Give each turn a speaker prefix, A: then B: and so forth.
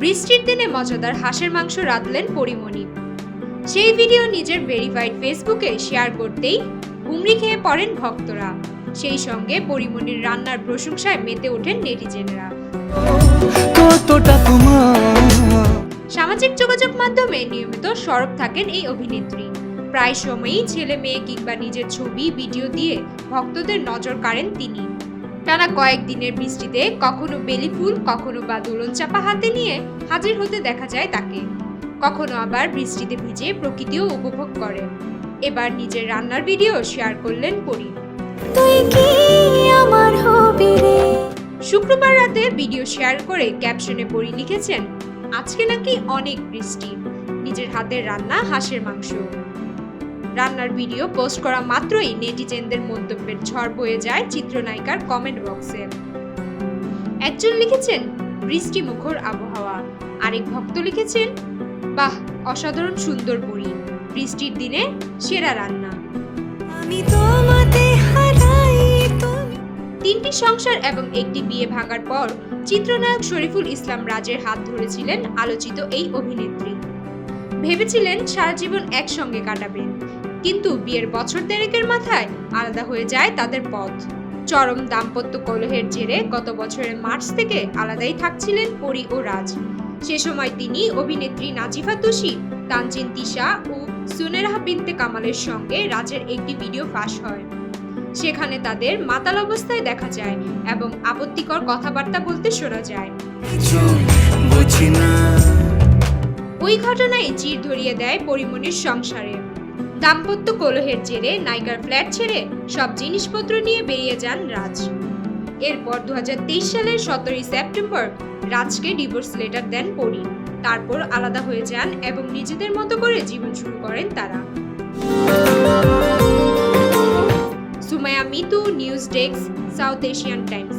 A: বৃষ্টির দিনে মজাদার হাঁসের মাংস রাঁধলেন পরিমণি। সেই ভিডিও নিজের ভেরিফাইড ফেসবুকে শেয়ার করতেই হুমড়ি খেয়ে পড়েন ভক্তরা। সেই সঙ্গে পরিমণির রান্নার প্রশংসায় মেতে ওঠেন নেটিজেনরা। সামাজিক যোগাযোগ মাধ্যমে নিয়মিত সরব থাকেন এই অভিনেত্রী। প্রায় সময়ই ছেলে মেয়ে কিংবা নিজের ছবি ভিডিও দিয়ে ভক্তদের নজর কাড়েন তিনি। টানা কয়েকদিনের বৃষ্টিতে কখনো বেলি ফুল কখনো বা দোলন চাপা হাতে নিয়ে হাজির হতে দেখা যায় তাকে। কখনো আবার বৃষ্টিতে ভিজে প্রকৃতিও উপভোগ করে। এবার নিজের রান্নার ভিডিও শেয়ার করলেন পরি
B: তুই কি আমার হবি রে?
A: শুক্রবার রাতে ভিডিও শেয়ার করে ক্যাপশনে পরি লিখেছেন আজকে নাকি অনেক বৃষ্টি। নিজের হাতের রান্না হাঁসের মাংস। রান্নার ভিডিও পোস্ট করা মাত্রই নেটিজেনদের মন্তব্যের ঝড় বয়ে যায় চিত্রনায়িকার কমেন্ট বক্সে। একজন লিখেছেন বৃষ্টি মুখর আবহাওয়া। আরেক ভক্ত লিখেছেন বাহ অসাধারণ সুন্দর পরি। বৃষ্টির দিনে সেরা রান্না।
B: আমি তোমাতে হারাই
A: তিনটি সংসার এবং একটি বিয়ে ভাঙার পর চিত্রনায়ক শরীফুল ইসলাম রাজের হাত ধরেছিলেন আলোচিত এই অভিনেত্রী। ভেবেছিলেন সারা জীবন একসঙ্গে কাটাবেন কিন্তু বিয়ের বছর দেড়েকের মাথায় আলাদা হয়ে যায় তাদের পথ। চরম দাম্পত্য কলহের জেরে গত বছরের মার্চ থেকে আলাদাই থাকছিলেন পরি ও রাজ। সে সময় তিনি অভিনেত্রী নাজিফা তুষি তানজিন তিশা ও সুনেরাহা বিনতে কামালের সঙ্গে রাজের একটি ভিডিও ফাঁস হয়। সেখানে তাদের মাতাল অবস্থায় দেখা যায় এবং আপত্তিকর কথাবার্তা বলতে শোনা যায়। ওই ঘটনায় চির ধরিয়ে দেয় পরিমণির সংসারে। দাম্পত্য কলহের জেরে নাইকার ফ্ল্যাট ছেড়ে সব জিনিসপত্র নিয়ে বেরিয়ে যান রাজ। এরপর দু হাজার তেইশ সালের সতেরোই সেপ্টেম্বর রাজকে ডিভোর্স লেটার দেন পরি। তারপর আলাদা হয়ে যান এবং নিজেদের মতো করে জীবন শুরু করেন তারা। Sumaiya Mitu, news desk, South Asian Times.